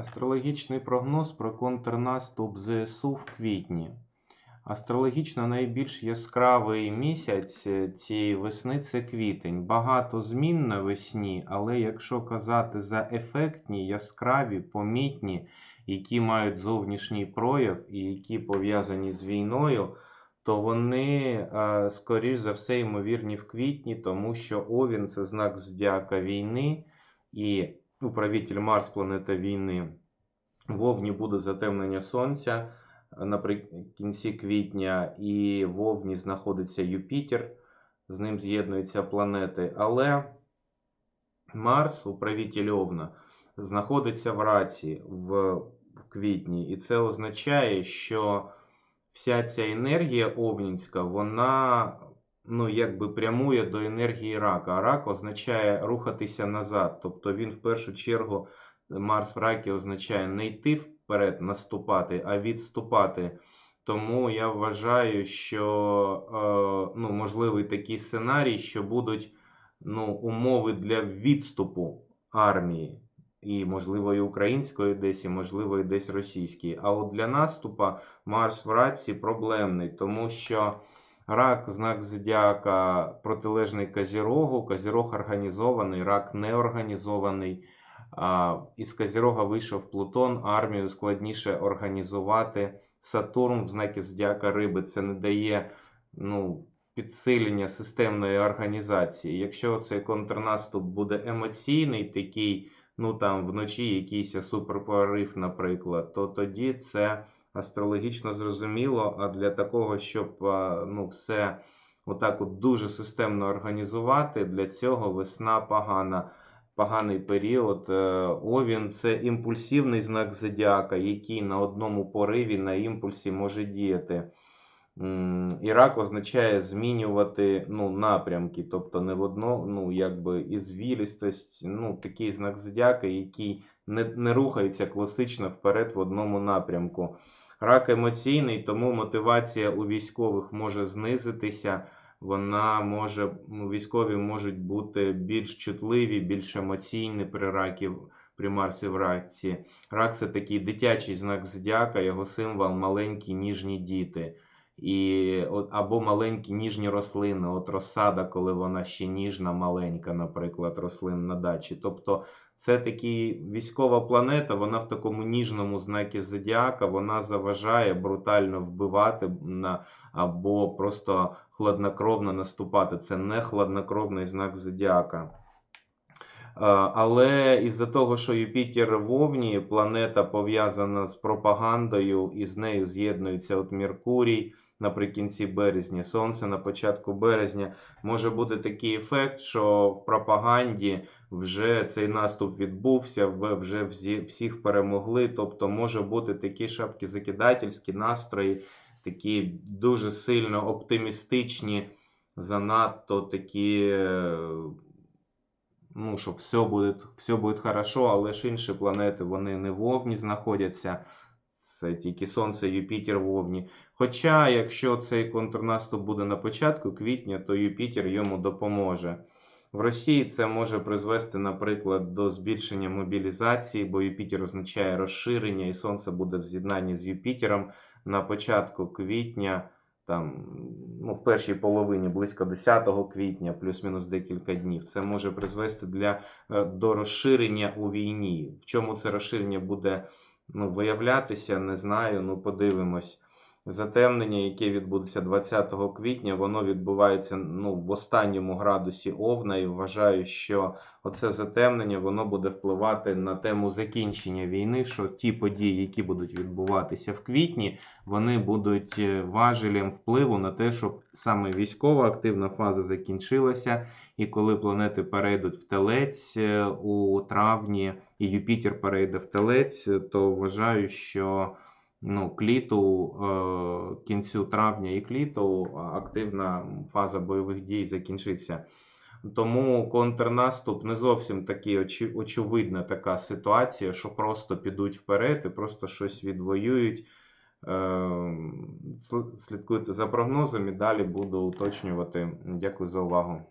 Астрологічний прогноз про контрнаступ ЗСУ в квітні. Астрологічно найбільш яскравий місяць е, цієї весни це квітень. Багато змін навесні, але якщо казати за ефектні, яскраві, помітні, які мають зовнішній прояв і які пов'язані з війною, то вони, е, скоріш за все, ймовірні в квітні, тому що Овін це знак зодіака війни і управитель Марс планета війни. В Овні буде затемнення Сонця наприкінці квітня, і в Овні знаходиться Юпітер, з ним з'єднуються планети. Але Марс, управитель Овна, знаходиться в раці в квітні, і це означає, що вся ця енергія овнінська, вона ну, якби прямує до енергії рака. А рак означає рухатися назад. Тобто він в першу чергу, Марс в ракі означає не йти вперед, наступати, а відступати. Тому я вважаю, що е, ну, можливий такий сценарій, що будуть ну, умови для відступу армії. І, можливо, і української десь, і можливо, і десь російської. А от для наступа Марс в раці проблемний, тому що рак, знак зодіака протилежний Казірогу, Казірог організований, рак не організований. Із Казірога вийшов Плутон, армію складніше організувати. Сатурн в знакі зодіака риби це не дає ну, підсилення системної організації. Якщо цей контрнаступ буде емоційний, такий ну там вночі якийсь суперпорив, наприклад, то тоді це астрологічно зрозуміло. А для такого, щоб ну, все отак от дуже системно організувати, для цього весна погана. Поганий період. Е, Овін це імпульсивний знак зодіака, який на одному пориві на імпульсі може діяти. Ірак означає змінювати ну, напрямки, тобто не в одно, ну, якби ізвілістость, ну, такий знак зодіака, який не, не рухається класично вперед в одному напрямку. Рак емоційний, тому мотивація у військових може знизитися. Вона може, ну, військові можуть бути більш чутливі, більш емоційні при ракі, при Марсі в раці. Рак це такий дитячий знак зодіака, його символ маленькі ніжні діти і от, або маленькі ніжні рослини, от розсада, коли вона ще ніжна, маленька, наприклад, рослин на дачі. Тобто це такі військова планета, вона в такому ніжному знакі зодіака, вона заважає брутально вбивати на, або просто хладнокровно наступати. Це не хладнокровний знак зодіака. Але із-за того, що Юпітер в Овні, планета пов'язана з пропагандою, і з нею з'єднується от Меркурій наприкінці березня, сонце на початку березня, може бути такий ефект, що в пропаганді вже цей наступ відбувся, вже всіх перемогли. Тобто, може бути такі шапки закидательські настрої, такі дуже сильно оптимістичні, занадто такі. Ну, що все буде все буде хорошо, але ж інші планети вони не в Овні знаходяться. Це тільки Сонце, Юпітер в Овні. Хоча, якщо цей контрнаступ буде на початку квітня, то Юпітер йому допоможе. В Росії це може призвести, наприклад, до збільшення мобілізації, бо Юпітер означає розширення, і Сонце буде в з'єднанні з Юпітером на початку квітня, там, ну, в першій половині близько 10 квітня, плюс-мінус декілька днів. Це може призвести для, е, до розширення у війні. В чому це розширення буде ну, виявлятися, не знаю, ну подивимось. Затемнення, яке відбудеться 20 квітня, воно відбувається ну, в останньому градусі Овна, і вважаю, що оце затемнення воно буде впливати на тему закінчення війни. Що ті події, які будуть відбуватися в квітні, вони будуть е, важелем впливу на те, щоб саме військова активна фаза закінчилася. І коли планети перейдуть в телець е, у травні, і Юпітер перейде в телець, то вважаю, що ну, кліту е, кінцю травня і кліту активна фаза бойових дій закінчиться. Тому контрнаступ не зовсім такі очевидна така ситуація, що просто підуть вперед і просто щось відвоюють. Е, слідкуйте за прогнозами, далі буду уточнювати. Дякую за увагу.